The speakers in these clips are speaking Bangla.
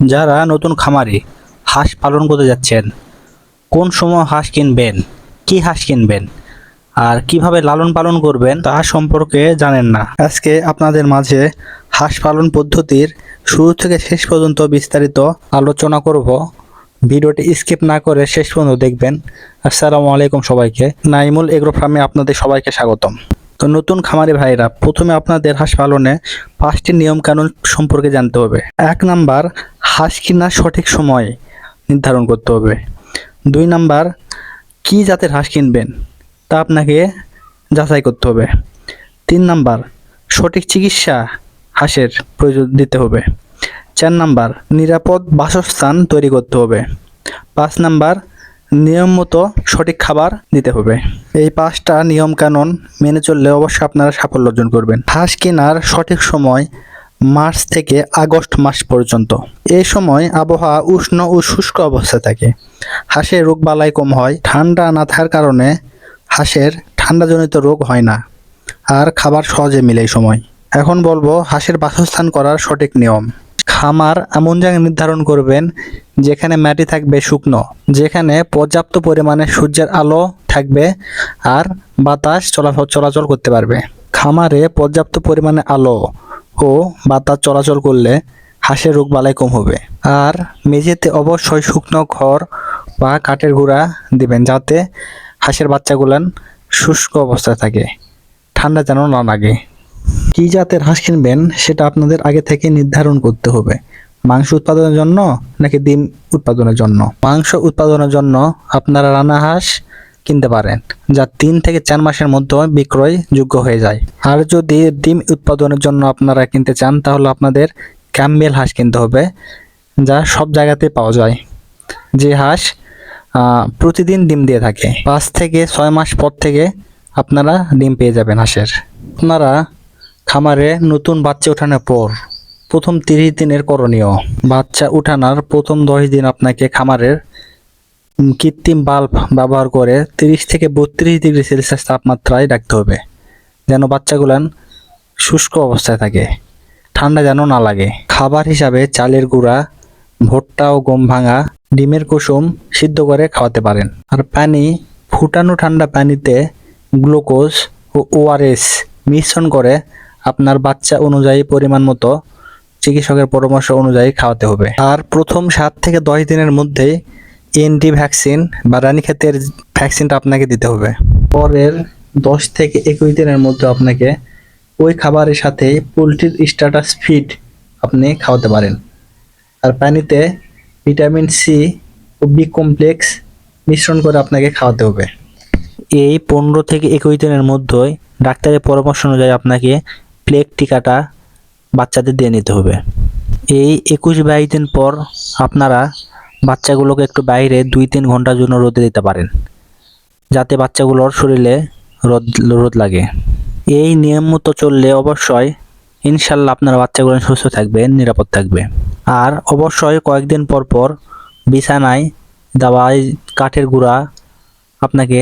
যারা নতুন খামারি হাঁস পালন করতে যাচ্ছেন, কোন সময় হাঁস কিনবেন, কি হাঁস কিনবেন, আর কীভাবে লালন পালন করবেন তা সম্পর্কে জানেন না। আজকে আপনাদের মাঝে হাঁস পালন পদ্ধতির শুরু থেকে শেষ পর্যন্ত বিস্তারিত আলোচনা করব। ভিডিওটি স্কিপ না করে শেষ পর্যন্ত দেখবেন। আসসালামু আলাইকুম সবাইকে। নাইমুল এগ্রো ফার্মে আপনাদের সবাইকে স্বাগতম। তো নতুন খামারি ভাইরা, প্রথমে আপনাদের হাঁস পালনে পাঁচটি নিয়ম কানুন সম্পর্কে জানতে হবে। এক নাম্বার, হাঁস কেনার সঠিক সময় নির্ধারণ করতে হবে। দুই নাম্বার, কি জাতের হাঁস কিনবেন তা আপনাকে যাচাই করতে হবে। তিন নাম্বার, সঠিক চিকিৎসা হাঁসের প্রয়োজন দিতে হবে। চার নাম্বার, নিরাপদ বাসস্থান তৈরি করতে হবে। পাঁচ নাম্বার নিয়ম মতো সঠিক খাবার দিতে হবে। এই পাঁচটা নিয়ম কানুন মেনে চললে অবশ্যই আপনারা সাফল্য অর্জন করবেন। হাঁস কেনার সঠিক সময় মার্চ থেকে আগস্ট মাস পর্যন্ত। এই সময় আবহাওয়া উষ্ণ ও শুষ্ক অবস্থায় থাকে। হাঁসের রোগ বালাই কম হয়। ঠান্ডা না থাকার কারণে হাঁসের ঠান্ডাজনিত রোগ হয় না। আর খাবার সহজে মিলে এই সময়। এখন বলব, হাঁসের বাসস্থান করার সঠিক নিয়ম। খামার এমন জায়গায় নির্ধারণ করবেন যেখানে মাটি থাকবে শুকনো, যেখানে পর্যাপ্ত পরিমাণে সূর্যের আলো থাকবে আর বাতাস চলাচল চলাচল করতে পারবে। খামারে পর্যাপ্ত পরিমাণে আলো ও বাতাস চলাচল করলে হাঁসের রোগ বালাই কম হবে। আর মেঝেতে অবশ্যই শুকনো ঘর বা কাঠের গুঁড়া দিবেন যাতে হাঁসের বাচ্চাগুলান শুষ্ক অবস্থায় থাকে, ঠান্ডা যেন না লাগে। কি জাতের হাঁস কিনবেন সেটা আপনাদের আগে থেকে নির্ধারণ করতে হবে। মাংস উৎপাদনের জন্য নাকি ডিম উৎপাদনের জন্য? মাংস উৎপাদনের জন্য আপনারা রানা হাঁস কিনতে পারেন, যা তিন থেকে চার মাসের মধ্যে বিক্রয় যোগ্য হয়ে যায়। আর যদি ডিম উৎপাদনের জন্য আপনারা কিনতে চান, তাহলে আপনাদের ক্যাম্বেল হাঁস কিনতে হবে, যা সব জায়গাতে পাওয়া যায়। যে হাঁস প্রতিদিন ডিম দিয়ে থাকে, পাঁচ থেকে ছয় মাস পর থেকে আপনারা ডিম পেয়ে যাবেন হাঁসের। আপনারা খামারে নতুন বাচ্চা ওঠানোর পর প্রথম তিরিশ দিনের করণীয়। বাচ্চা উঠানোর প্রথম দশ দিন আপনাকে খামারের কৃত্রিম বাল্ব ব্যবহার করে তিরিশ থেকে বত্রিশ ডিগ্রি সেলসিয়াস তাপমাত্রায় রাখতে হবে, যেন বাচ্চাগুলান শুষ্ক অবস্থায় থাকে, ঠান্ডা যেন না লাগে। খাবার হিসাবে চালের গুঁড়া, ভুট্টা ও গম ভাঙা, ডিমের কুসুম সিদ্ধ করে খাওয়াতে পারেন। আর পানি, ফুটানো ঠান্ডা পানিতে গ্লুকোজ ও ওআরএস মিশ্রণ করে আপনার বাচ্চা অনুযায়ী পরিমাণ মতো চিকিৎসকের পরামর্শ অনুযায়ী খাওয়াতে হবে। আর প্রথম সাত থেকে দশ দিনের মধ্যেই এনটি ভ্যাকসিন বা রানীক্ষেতের ভ্যাকসিনটা আপনাকে দিতে হবে। পরের দশ থেকে একুশ দিনের মধ্যে আপনাকে ওই খাবারের সাথে পোলট্রির স্ট্যাটাস ফিড আপনি খাওয়াতে পারেন। আর পানিতে ভিটামিন সি ও বি কমপ্লেক্স মিশ্রণ করে আপনাকে খাওয়াতে হবে। এই পনেরো থেকে একুশ দিনের মধ্যেই ডাক্তারের পরামর্শ অনুযায়ী আপনাকে প্লেগ টিকাটা বাচ্চাদের দিয়ে নিতে হবে। এই একুশ বাইশ দিন পর আপনারা বাচ্চাগুলোকে একটু বাইরে দুই তিন ঘণ্টার জন্য রোদে দিতে পারেন, যাতে বাচ্চাগুলোর শরীরে রোদ রোদ লাগে। এই নিয়ম মতো চললে অবশ্যই ইনশাল্লাহ আপনার বাচ্চাগুলো সুস্থ থাকবে, নিরাপদ থাকবে। আর অবশ্যই কয়েকদিন পর পর বিছানায় দাওয়াই কাঠের গুঁড়া আপনাকে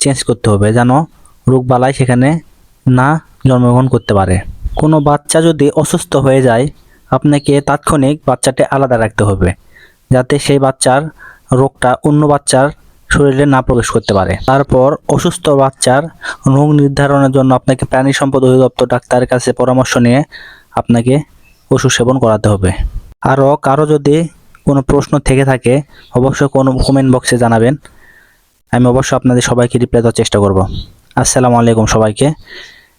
চেঞ্জ করতে হবে, যেন রোগবালাই সেখানে না জন্মগ্রহণ করতে পারে। কোনো বাচ্চা যদি অসুস্থ হয়ে যায়, আপনাকে তাৎক্ষণিক বাচ্চাটি আলাদা রাখতে হবে, যাতে সেই বাচ্চার রোগটা অন্য বাচ্চার শরীরে না প্রবেশ করতে পারে। তারপর অসুস্থ বাচ্চার রোগ নির্ধারণের জন্য আপনাকে প্রাণী সম্পদ অধিদপ্তর ডাক্তারের কাছে পরামর্শ নিয়ে আপনাকে ওষুধ সেবন করাতে হবে। আরও কারও যদি কোনো প্রশ্ন থেকে থাকে, অবশ্যই কোনো কমেন্ট বক্সে জানাবেন। আমি অবশ্যই আপনাদের সবাইকে রিপ্লাই দেওয়ার চেষ্টা করব। আসসালামু আলাইকুম সবাইকে।